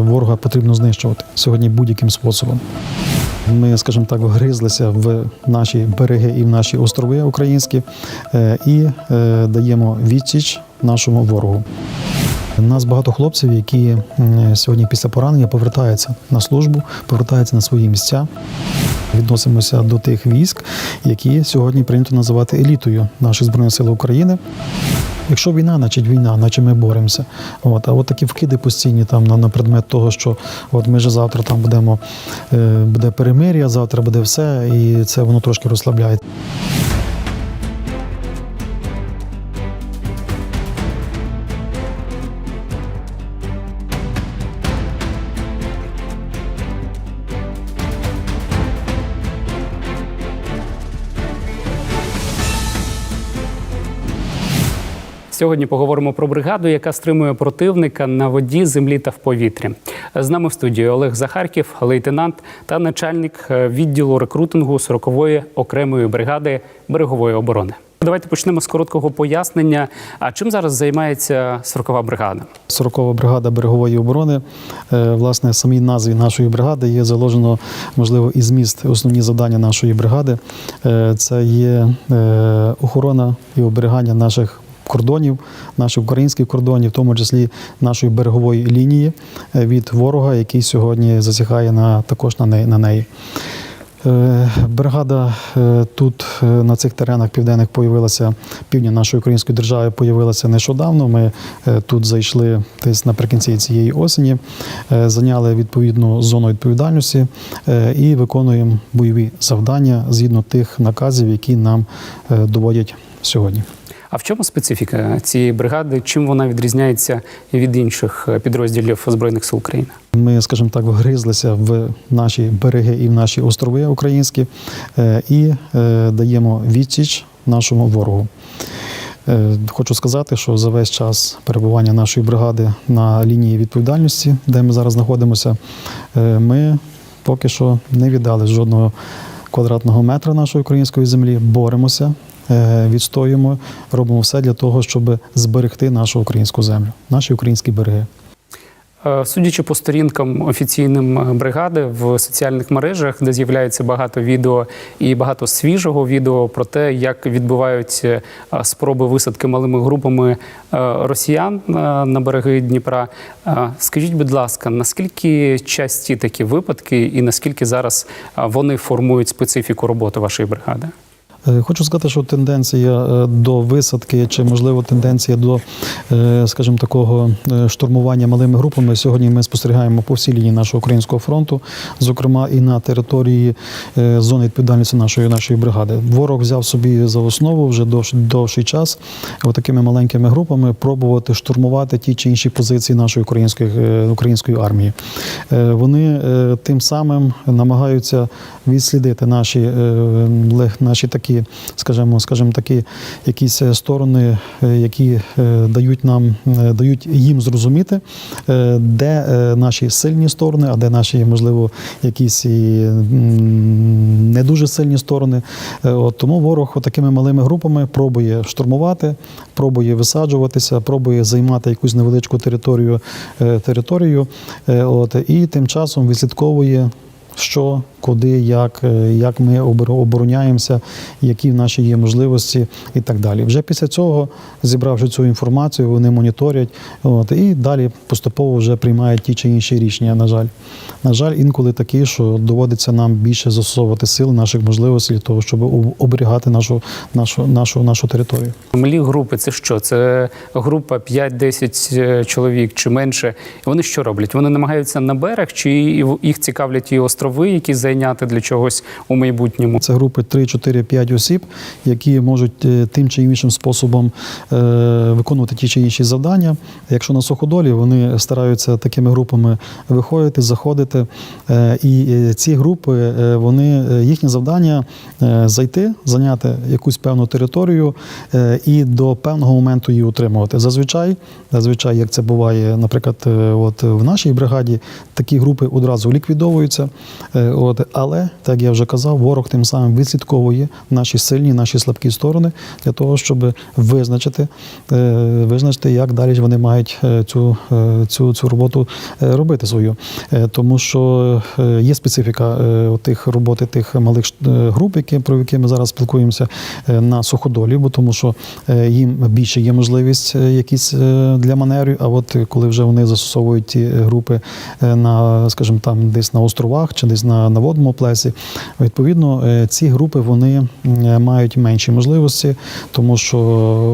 Ворога потрібно знищувати сьогодні будь-яким способом. Ми, скажімо так, вгризлися в наші береги і в наші острови українські е, і е, даємо відсіч нашому ворогу. У нас багато хлопців, які сьогодні після поранення повертаються на службу, повертаються на свої місця. Відносимося до тих військ, які сьогодні прийнято називати елітою наших збройних сил України. Якщо війна, значить війна, наче ми боремося. От, а от такі вкиди постійні там на, на предмет того, що от ми ж завтра там будемо, е, буде перемир'я, завтра буде все, і це воно трошки розслабляє. Сьогодні поговоримо про бригаду, яка стримує противника на воді, землі та в повітрі. З нами в студії Олег Захарків, лейтенант та начальник е, відділу рекрутингу 40-ї окремої бригади берегової оборони. Давайте почнемо з короткого пояснення. А чим зараз займається 40-ва бригада? 40-ва бригада берегової оборони. Е, Власне, самій назві нашої бригади є заложено, можливо, і зміст основні завдання нашої бригади. Е, Це є охорона і оберігання наших кордонів, наших українських кордонів, в тому числі нашої берегової лінії е, від ворога, який сьогодні засягає на також на неї. На неї. Е, Бригада е, тут на цих теренах південних появилася півдня нашої української держави появилася нещодавно. Ми тут зайшли десь наприкінці цієї осені, зайняли відповідну зону відповідальності і виконуємо бойові завдання згідно тих наказів, які нам доводять сьогодні. А в чому специфіка цієї бригади? Чим вона відрізняється від інших е, підрозділів Збройних сил України? Ми, скажімо так, вгризлися в наші береги і в наші острови українські е, і е, даємо відсіч нашому ворогу. Хочу сказати, що за весь час перебування нашої бригади на лінії відповідальності, де ми зараз знаходимося, ми поки що не віддали жодного квадратного метра нашої української землі, боремося, відстоюємо, робимо все для того, щоб зберегти нашу українську землю, наші українські береги. Е, Судячи по сторінкам офіційним е, бригади в соціальних мережах, де з'являється багато відео і багато свіжого відео про те, як відбуваються е, спроби висадки малими групами е, росіян е, на береги Дніпра. Е, Скажіть, будь ласка, наскільки часті такі випадки, і наскільки зараз е, вони формують специфіку роботи вашої бригади? Е, Хочу сказати, що тенденція е, до висадки, чи можливо тенденція до, е, скажімо, такого штурмування малими групами. Сьогодні ми спостерігаємо по всій лінії нашого українського фронту, зокрема і на території зони відповідальності нашої нашої бригади. Ворог взяв собі за основу вже довший, час такими маленькими групами пробувати штурмувати ті чи інші позиції нашої української української армії. Вони тим самим намагаються відслідити наші, наші такі, скажімо, скажімо, такі якісь е, сторони, е, які е, дають нам, дають їм зрозуміти, де наші сильні сторони, а де наші, можливо, якісь і не дуже сильні сторони. От тому ворог такими малими групами пробує штурмувати, пробує висаджуватися, пробує займати якусь невеличку територію, територію. От і тим часом відслідковує. Що, куди, як, е, як ми обор- обороняємося, які наші є можливості і так далі. Вже після цього, зібравши цю інформацію, вони моніторять от, і далі поступово вже приймають ті чи інші рішення. На жаль, на жаль, інколи такі, що доводиться нам більше застосовувати сил, наших можливостей для того, щоб об- оберігати нашу, нашу, нашу, нашу територію. Малі групи це що? Це група 5-10 е, чоловік чи менше. Вони що роблять? Вони намагаються на берег, чи їх цікавлять і острови, які зайняти для чогось у майбутньому? Це групи 3, 4, 5 осіб, які можуть е, тим чи іншим способом е, виконувати ті чи інші завдання. Якщо на суходолі, вони стараються такими групами виходити, заходити. Е, І ці групи, вони їхнє завдання зайти, зайняти якусь певну територію і до певного моменту її утримувати. Зазвичай, зазвичай, як це буває, наприклад, от в нашій бригаді, такі групи одразу ліквідовуються. От, але, так я вже казав, ворог тим самим відслідковує наші сильні, наші слабкі сторони для того, щоб визначити, е, визначити, як далі вони мають е, цю, е, цю, цю роботу робити свою. Тому що є специфіка тих роботи тих малих груп, які, про які ми зараз спілкуємося на суходолі, бо тому що їм більше є можливість якісь для маневрів. А от коли вже вони застосовують ті групи на, скажімо, там десь на островах чи десь на, на водному плесі, відповідно, е, ці групи вони мають менші можливості, тому що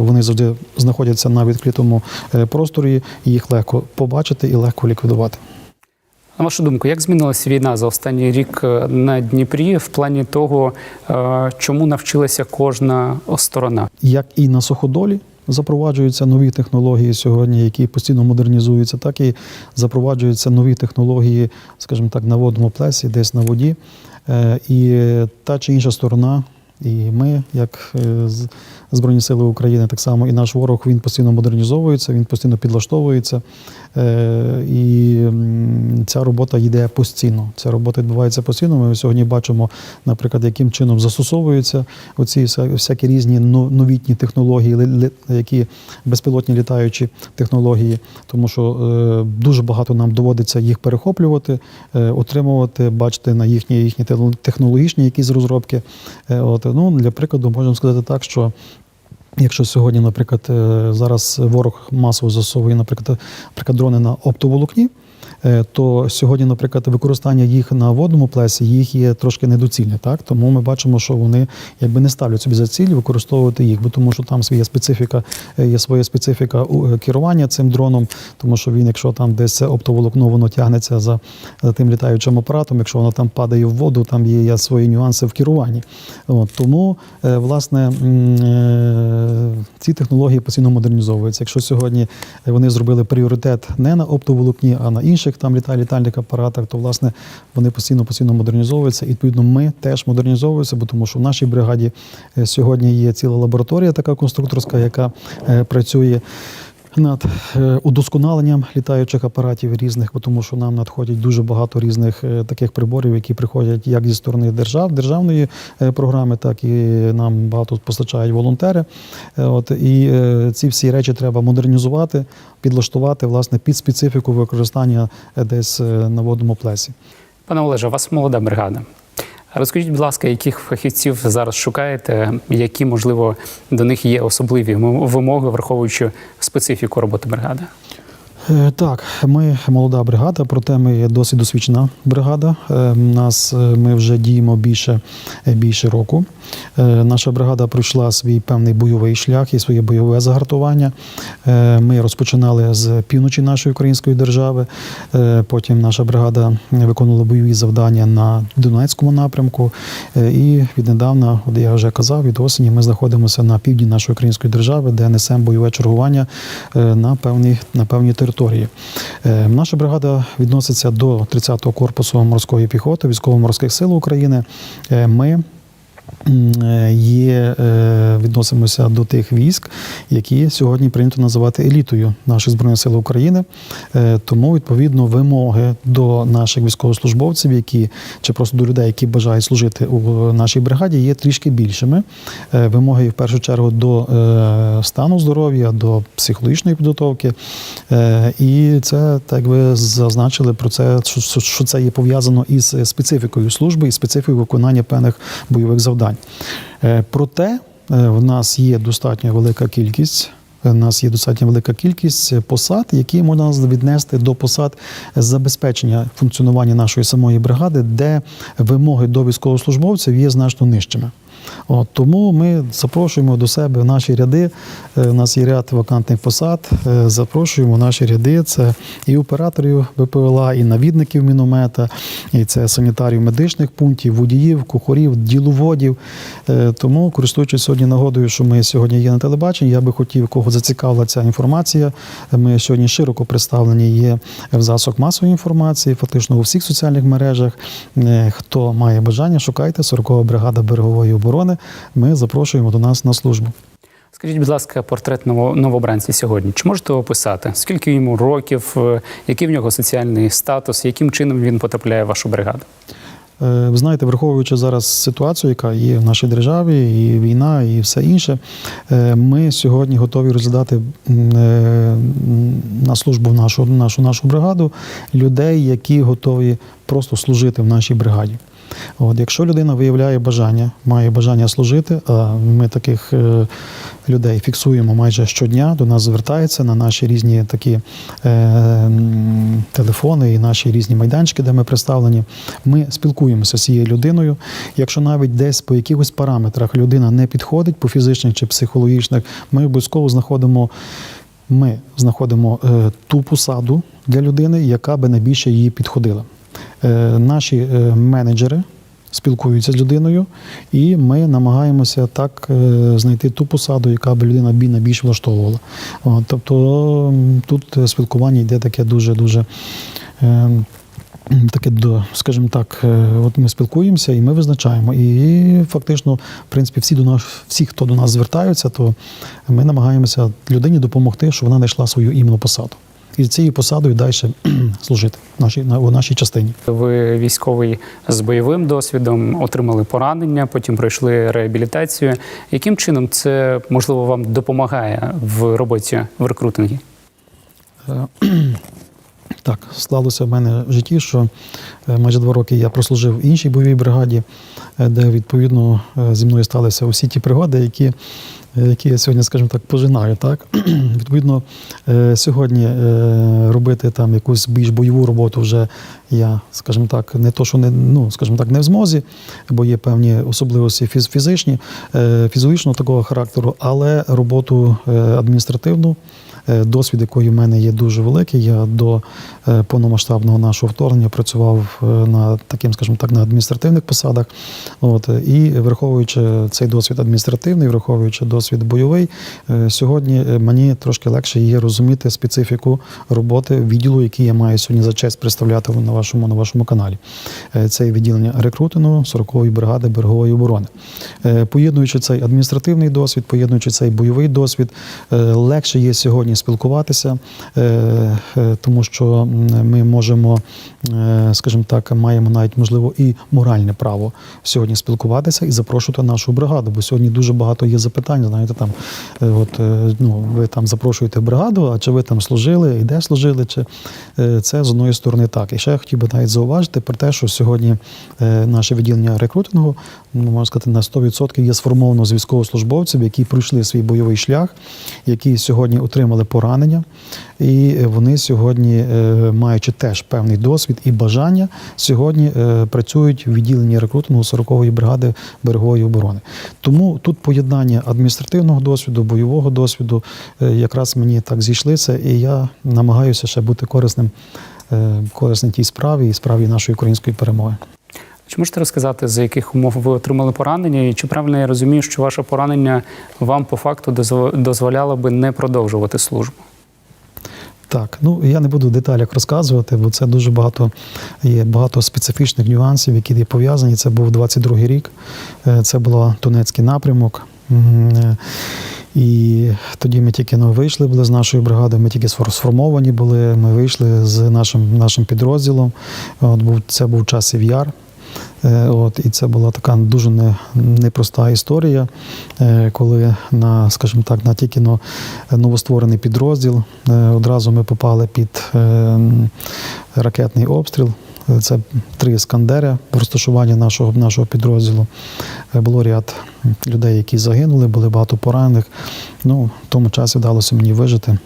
вони завжди знаходяться на відкритому е, просторі, і їх легко побачити і легко ліквідувати. На вашу думку, як змінилася війна за останній рік е, на Дніпрі в плані того, е, чому навчилася кожна сторона? як і на суходолі запроваджуються нові технології сьогодні, які постійно модернізуються, так і запроваджуються нові технології, скажімо так, на водному плесі, десь на воді. Е, І та чи інша сторона, і ми, як е, Збройні Сили України, так само і наш ворог, він постійно модернізовується, він постійно підлаштовується. Е, І ця робота йде постійно. Ця робота відбувається постійно. Ми сьогодні бачимо, наприклад, яким чином застосовуються оці всякі різні новітні технології, які безпілотні літаючі технології, тому що е, дуже багато нам доводиться їх перехоплювати, е, отримувати, бачити на їхні їхні те- технологічні якісь розробки. От ну для прикладу можемо сказати так, що. Якщо сьогодні, наприклад, е, зараз ворог масово засовує, наприклад, наприклад, дрони на оптоволокні, е, то сьогодні, наприклад, використання їх на водному плесі їх є трошки недоцільне. Так тому ми бачимо, що вони якби не ставлять собі за ціль використовувати їх, бо тому що там своя специфіка, е, є своя специфіка е, керування цим дроном, тому що він, якщо там десь оптоволокно, воно тягнеться за, за тим літаючим апаратом. Якщо воно там падає в воду, там є, є свої нюанси в керуванні. От, тому, е, власне, е, ці технології постійно модернізовуються. Якщо сьогодні вони зробили пріоритет не на оптоволокні, а на інших там літає літальних апаратах, то власне вони постійно постійно модернізовуються. І відповідно ми теж модернізовуємося, бо тому що в нашій бригаді е, сьогодні є ціла лабораторія, така конструкторська, яка е, працює. Над е, удосконаленням літаючих апаратів різних, бо тому що нам надходять дуже багато різних е, таких приборів, які приходять як зі сторони держав, державної е, програми, так і нам багато постачають волонтери. От і ці всі речі треба модернізувати, підлаштувати власне під специфіку використання десь на водному плесі. Пане Олеже, у вас молода бригада. Розкажіть, будь ласка, яких фахівців зараз шукаєте, які, можливо, до них є особливі вимоги, враховуючи специфіку роботи бригади? Е, Так, ми молода бригада, проте ми досить досвідчена бригада. Е, Нас е, ми вже діємо більше, більше року. Наша бригада пройшла свій певний бойовий шлях і своє бойове загартування. Ми розпочинали з півночі нашої української держави. Потім наша бригада виконувала бойові завдання на Донецькому напрямку. І віднедавна, от я вже казав, від осені ми знаходимося на півдні нашої української держави, де несемо бойове чергування на певній на певній території. Е, Наша бригада відноситься до 30-го корпусу морської піхоти військово-морських сил України. Е, Ми є, е, відносимося до тих військ, які сьогодні прийнято називати елітою наших збройних сил України. Е, Тому відповідно вимоги до наших військовослужбовців, які чи просто до людей, які бажають служити у нашій бригаді, є трішки більшими. Е, Вимоги в першу чергу до е, стану здоров'я, до психологічної підготовки. Е, І це так ви зазначили про це, що це є пов'язано із специфікою служби і специфікою виконання певних бойових завдань. Е, Проте е, в нас є достатньо велика кількість. У нас є достатньо велика кількість посад, які можна віднести до посад забезпечення функціонування нашої самої бригади, де вимоги до військовослужбовців є значно нижчими. От, тому ми запрошуємо до себе в наші ряди. Е, У нас є ряд вакантних посад. Е, Запрошуємо в наші ряди. Це і операторів БПЛА, і навідників міномета, і це санітарів медичних пунктів, водіїв, кухарів, діловодів. Е, Тому, користуючись сьогодні нагодою, що ми сьогодні є на телебаченні, я би хотів, кого зацікавила ця інформація. Ми сьогодні широко представлені є в засобах масової інформації, фактично у всіх соціальних мережах. Хто має бажання, шукайте 40-га бригада берегової оборони. Ми запрошуємо до нас на службу. Скажіть, будь ласка, портрет ново- новобранця сьогодні. Чи можете описати, скільки йому років, е, який в нього соціальний статус, яким чином він потрапляє в вашу бригаду? Е, Ви знаєте, враховуючи зараз ситуацію, яка є в нашій державі, і війна, і все інше, е, ми сьогодні готові розглядати на службу в нашу, нашу, нашу бригаду людей, які готові просто служити в нашій бригаді. От, якщо людина виявляє бажання, має бажання служити, а ми таких е, людей фіксуємо майже щодня, до нас звертаються на наші різні такі е, телефони і наші різні майданчики, де ми представлені. Ми спілкуємося з цією людиною. Якщо навіть десь по якихось параметрах людина не підходить по фізичних чи психологічних, ми обов'язково знаходимо. Ми знаходимо е, ту посаду для людини, яка би найбільше їй підходила. Е, наші е, менеджери спілкуються з людиною, і ми намагаємося так е, знайти ту посаду, яка б людина бі найбільше влаштовувала. Тобто тут спілкування йде таке дуже дуже. Е, Таке до, скажімо так, от ми спілкуємося і ми визначаємо. І фактично, в принципі, всі до нас, всі, хто до нас звертаються, то ми намагаємося людині допомогти, щоб вона знайшла свою іменно посаду. І цією посадою далі служити в нашій, на, у нашій частині. Ви військовий з бойовим досвідом, отримали поранення, потім пройшли реабілітацію. Яким чином це можливо вам допомагає в роботі в рекрутингі? Е, Так, склалося в мене в житті, що е, майже два роки я прослужив в іншій бойовій бригаді, е, де відповідно зі мною сталися усі ті пригоди, які, які я сьогодні, скажімо так, пожинаю. Так? Відповідно, е, сьогодні е, робити там якусь більш бойову роботу вже я, скажімо так, не то, що не ну, скажімо так, не в змозі, бо є певні особливості фіз- фізичні, е, фізичного такого характеру, але роботу адміністративну. Е, Досвід, який в мене є дуже великий. Я до е, повномасштабного нашого вторгнення працював е, на таким, скажімо так, на адміністративних посадах. От і враховуючи цей досвід адміністративний, враховуючи досвід бойовий, сьогодні мені трошки легше є розуміти специфіку роботи відділу, який я маю сьогодні за честь представляти на вашому на вашому каналі. Це відділення рекрутингу 40-ї бригади берегової оборони. Поєднуючи цей адміністративний досвід, поєднуючи цей бойовий досвід, легше є сьогодні спілкуватися, е, е, тому що ми можемо, е, скажімо так, маємо навіть можливо і моральне право сьогодні спілкуватися і запрошувати нашу бригаду. Бо сьогодні дуже багато є запитань. Знаєте, там от ну ви там запрошуєте бригаду, а чи ви там служили, і де служили? Чи це з одної сторони так. І ще я хотів би навіть зауважити про те, що сьогодні наше відділення рекрутингу, ну можна сказати, на 100% є сформовано з військовослужбовців, які пройшли свій бойовий шлях, які сьогодні отримали поранення, і вони сьогодні, е, маючи теж певний досвід і бажання, сьогодні е, працюють в відділенні рекрутингу 40-ї бригади берегової оборони. Тому тут поєднання адміністративного досвіду, бойового досвіду е, якраз мені так зійшлися, і я намагаюся ще бути корисним, е, корисним тій справі і справі нашої української перемоги. Чи можете розказати, за яких умов ви отримали поранення? І чи правильно я розумію, що ваше поранення вам по факту дозволяло би не продовжувати службу? Так, ну я не буду в деталях розказувати, бо це дуже багато є багато специфічних нюансів, які є пов'язані. Це був 22-й рік, е, це був Донецький напрямок. Е, І тоді ми тільки ну, вийшли були з нашої бригади, ми тільки сформовані були. Ми вийшли з нашим, нашим підрозділом. От був це був часів яр. Е, От, і це була така дуже не, непроста історія, е, коли на, скажімо так, на тільки но, новостворений підрозділ. е, Одразу ми попали під ракетний обстріл. Це три іскандери в розташуванні нашого, нашого підрозділу. Було ряд людей, які загинули, були багато поранених. Ну, в тому часі вдалося мені вижити.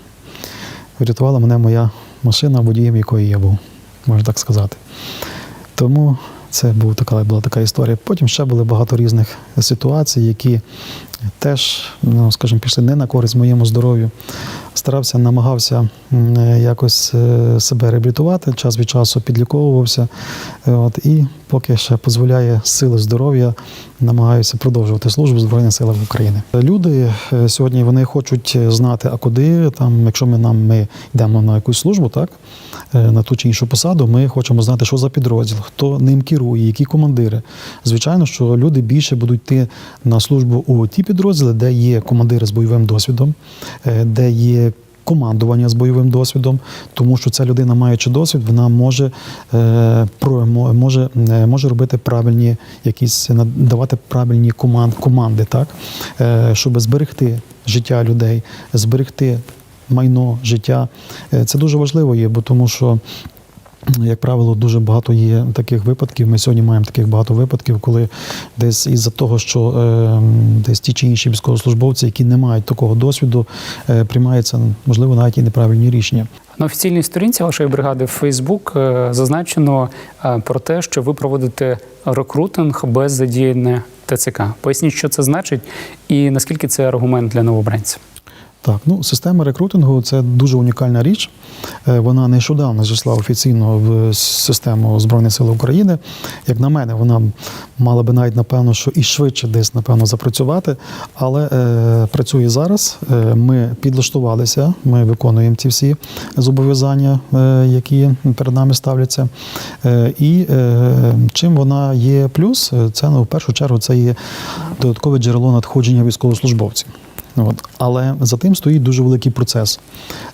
Врятувала мене моя машина, водієм якої я був, можна так сказати. Тому це був така, була така історія. Потім ще були багато різних ситуацій, які теж, ну, скажімо, пішли не на користь моєму здоров'ю. Старався, намагався якось е, себе реабілітувати, час від часу підліковувався. От, і поки ще дозволяє сили здоров'я, намагаюся продовжувати службу в Збройних силах України. Люди е, сьогодні вони хочуть знати, а куди там, якщо ми нам ми йдемо на якусь службу, так е, на ту чи іншу посаду, ми хочемо знати, що за підрозділ, хто ним керує, які командири. Звичайно, що люди більше будуть йти на службу у ті підрозділи, де є командири з бойовим досвідом, е, де є командування з бойовим досвідом, тому що ця людина, маючи досвід, вона може, е, може, е, може робити правильні якісь надавати правильні команд, команди, так щоб зберегти життя людей, зберегти майно, життя. Це дуже важливо є, бо тому що. Як правило, дуже багато є таких випадків. Ми сьогодні маємо таких багато випадків, коли десь із-за того, що е, десь ті чи інші військовослужбовці, які не мають такого досвіду, е, приймаються можливо навіть і неправильні рішення. На офіційній сторінці вашої бригади в Facebook е, зазначено е, про те, що ви проводите рекрутинг без задіяння ТЦК. Поясніть, що це значить, і наскільки це аргумент для новобранців. Так, ну система рекрутингу це дуже унікальна річ. Е, Вона нещодавно зайшла офіційно в систему Збройних сил України. Як на мене, вона мала би навіть напевно, що і швидше десь напевно запрацювати, але е, працює зараз. Е, ми підлаштувалися, ми виконуємо ці всі зобов'язання, е, які перед нами ставляться. Е, і е, чим вона є плюс, е, це ну, в першу чергу це є додаткове джерело надходження військовослужбовців. От. Але за тим стоїть дуже великий процес.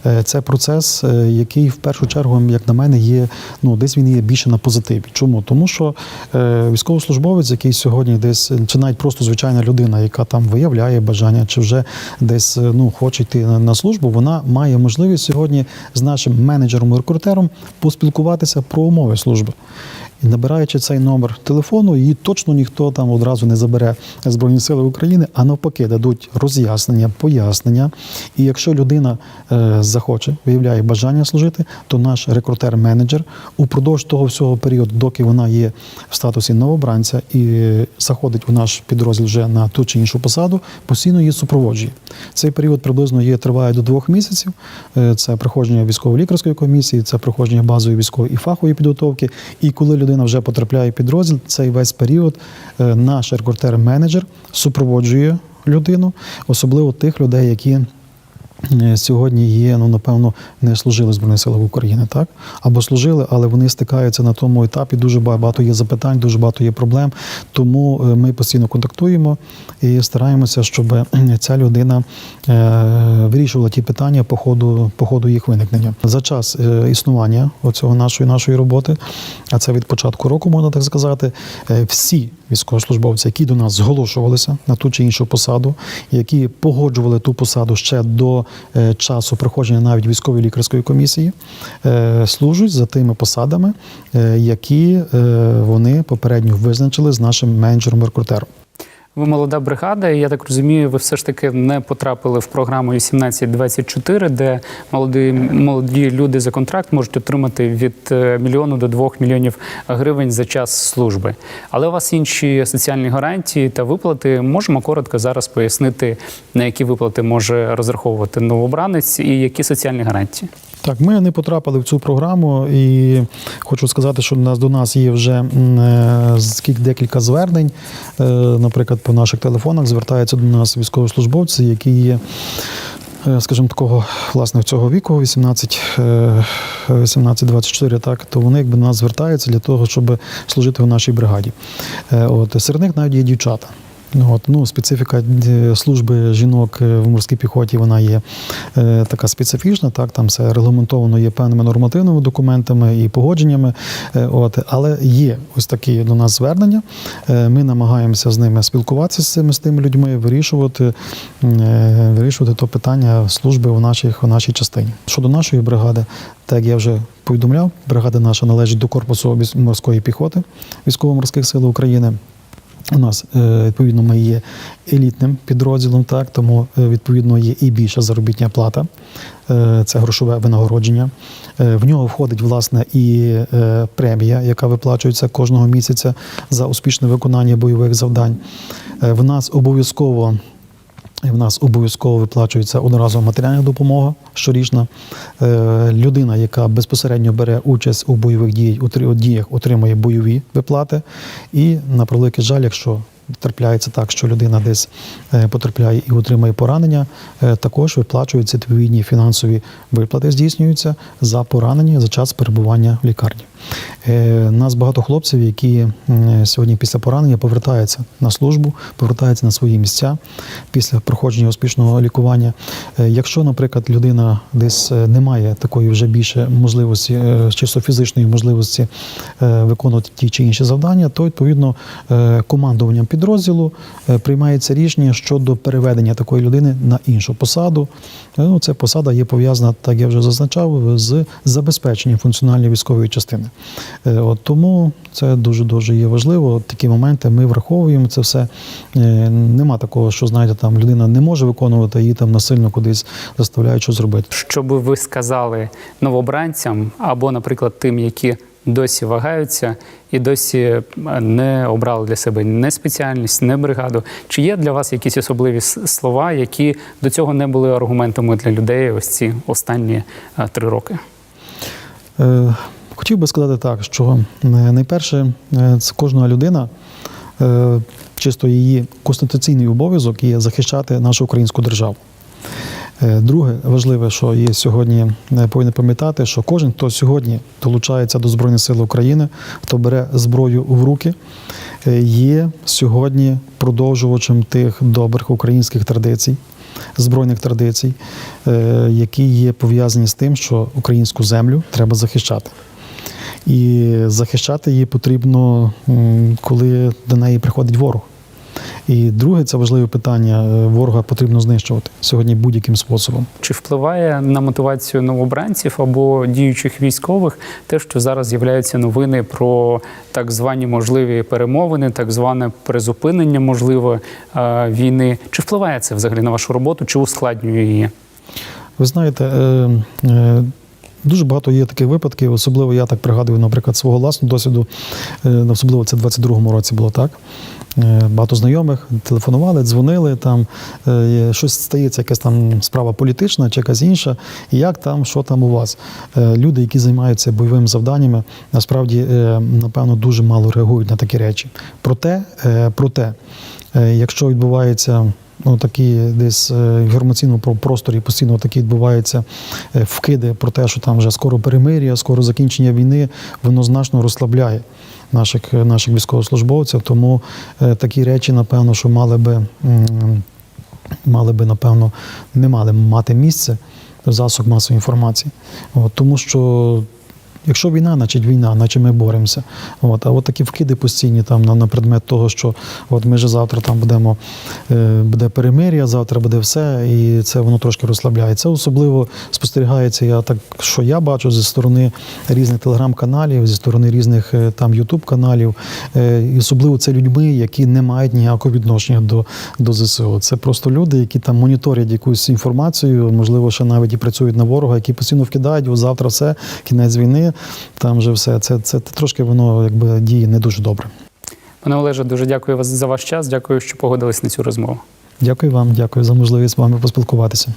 Е, Це процес, е, який в першу чергу, як на мене, є ну десь він є більше на позитиві. Чому? Тому що е, військовослужбовець, який сьогодні десь, чи навіть просто звичайна людина, яка там виявляє бажання, чи вже десь ну хоче йти на службу, вона має можливість сьогодні з нашим менеджером-рекрутером поспілкуватися про умови служби. І набираючи цей номер телефону, її точно ніхто там одразу не забере Збройні Сили України, а навпаки, дадуть роз'яснення, пояснення. І якщо людина е, захоче, виявляє бажання служити, то наш рекрутер-менеджер упродовж того всього періоду, доки вона є в статусі новобранця і заходить у наш підрозділ вже на ту чи іншу посаду, постійно її супроводжує. Цей період приблизно є триває до двох місяців. Е, Це проходження військово-лікарської комісії, це проходження базової військової і фахової підготовки. І коли людина вже потрапляє під підрозділ, цей весь період е, наш рекрутер-менеджер супроводжує людину, особливо тих людей, які. Е, Сьогодні є, ну напевно, не служили в Збройних силах України, так або служили, але вони стикаються на тому етапі. Дуже багато є запитань, дуже багато є проблем. Тому е, ми постійно контактуємо і стараємося, щоб е, ця людина вирішувала ті питання по ходу, по ходу їх виникнення. За час існування оцього нашої нашої роботи, а це від початку року, можна так сказати, всі військовослужбовці, які до нас зголошувалися на ту чи іншу посаду, які погоджували ту посаду ще до часу проходження навіть військової лікарської комісії, е, служать за тими посадами, е, які е, вони попередньо визначили з нашим менеджером-рекрутером. Ви молода бригада, і я так розумію, ви все ж таки не потрапили в програму 1824, де молоді, молоді люди за контракт можуть отримати від е, мільйону до двох мільйонів гривень за час служби. Але у вас інші соціальні гарантії та виплати. Можемо коротко зараз пояснити, на які виплати може розраховувати новобранець і які соціальні гарантії. Так, ми не потрапили в цю програму, і хочу сказати, що нас до нас є вже е, декілька звернень. Е, Наприклад, по наших телефонах звертаються до нас військовослужбовці, які є. е, Скажімо, такого власне цього віку, 18, е, 18-24, так то вони якби до нас звертаються для того, щоб служити в нашій бригаді. От серед них навіть є дівчата. Ну, От, ну, специфіка е, служби жінок е, в морській піхоті вона є е, така специфічна. Так, там все регламентовано є певними нормативними документами і погодженнями. Е, от, але є ось такі до нас звернення. Е, ми намагаємося з ними спілкуватися з цими, з тими людьми, вирішувати, е, вирішувати то питання служби в, наших, в нашій частині. Щодо нашої бригади, так я вже повідомляв, бригада наша належить до корпусу морської піхоти військово-морських сил України. У нас е, відповідно ми є елітним підрозділом, так тому е, відповідно є і більша заробітня плата, Е, це грошове винагородження. В нього входить власне і премія, яка виплачується кожного місяця за успішне виконання бойових завдань. В нас обов'язково. В нас обов'язково виплачується одноразова матеріальна допомога щорічна. Е, Людина, яка безпосередньо бере участь у бойових діях, отримує бойові виплати. І на превеликий жаль, якщо трапляється так, що людина десь е, потрапляє і отримує поранення, е, також виплачуються відповідні фінансові виплати, здійснюються за поранення за час перебування в лікарні. Е, Нас багато хлопців, які сьогодні після поранення повертаються на службу, повертаються на свої місця після проходження успішного лікування. Е, Якщо, наприклад, людина десь е, не має такої вже більше можливості, чисто фізичної можливості виконувати ті чи інші завдання, то відповідно командуванням підрозділу приймається рішення щодо переведення такої людини на іншу посаду. Ну, ця посада є пов'язана, так я вже зазначав, з забезпеченням функціональної військової частини. Е, От тому це дуже дуже є важливо. От такі моменти ми враховуємо це все. Е, Нема такого, що знаєте, там людина не може виконувати, її там насильно кудись заставляють що зробити. Що би ви сказали новобранцям або, наприклад, тим, які досі вагаються і досі е, не обрали для себе не спеціальність, не бригаду? Чи є для вас якісь особливі слова, які до цього не були аргументами для людей ось ці останні три роки? Е, Хотів би сказати так, що е, найперше, е, це кожна людина, е, чисто її конституційний обов'язок є захищати нашу українську державу. Друге, важливе, що є сьогодні, повинен пам'ятати, що кожен, хто сьогодні долучається до Збройних сил України, хто бере зброю в руки, є сьогодні продовжувачем тих добрих українських традицій, збройних традицій, які є пов'язані з тим, що українську землю треба захищати. І захищати її потрібно, коли до неї приходить ворог. І друге, це важливе питання. е, Ворога потрібно знищувати сьогодні будь-яким способом. Чи впливає на мотивацію новобранців або діючих військових те, що зараз з'являються новини про так звані можливі перемовини, так зване призупинення можливо е, війни? Чи впливає це взагалі на вашу роботу, чи ускладнює її? Ви знаєте, е, дуже багато є таких випадків, особливо я так пригадую, наприклад, свого власного досвіду, е, особливо це в 22-му році було так. Е, Багато знайомих телефонували, дзвонили, там е, щось стається, якась там справа політична чи якась інша. Як там, що там у вас? Люди, які займаються бойовими завданнями, насправді, напевно, дуже мало реагують на такі речі. Проте, проте, якщо відбувається ну, такі десь е, в інформаційному про- просторі постійно такі відбуваються е, вкиди про те, що там вже скоро перемир'я, скоро закінчення війни, воно значно розслабляє наших, е, наших військовослужбовців. Тому е, такі речі, напевно, що мали би, мали би, напевно, не мали мати місце засоб масової інформації. От, тому що. Якщо війна, значить війна, наче ми боремося. От, а от такі вкиди постійні там на, на предмет того, що от ми ж завтра там будемо, е, буде перемир'я, завтра буде все, і це воно трошки розслабляє. Це особливо спостерігається, я так, що я бачу зі сторони різних телеграм-каналів, зі сторони різних е, там Ютуб-каналів, е, і особливо це людьми, які не мають ніякого відношення до, до ЗСУ. Це просто люди, які там моніторять якусь інформацію, можливо, ще навіть і працюють на ворога, які постійно вкидають, от завтра все, кінець війни, там вже все. Це, це, трошки воно якби діє не дуже добре. Пане Олеже, дуже дякую вас за ваш час. Дякую, що погодились на цю розмову. Дякую вам, дякую за можливість з вами поспілкуватися.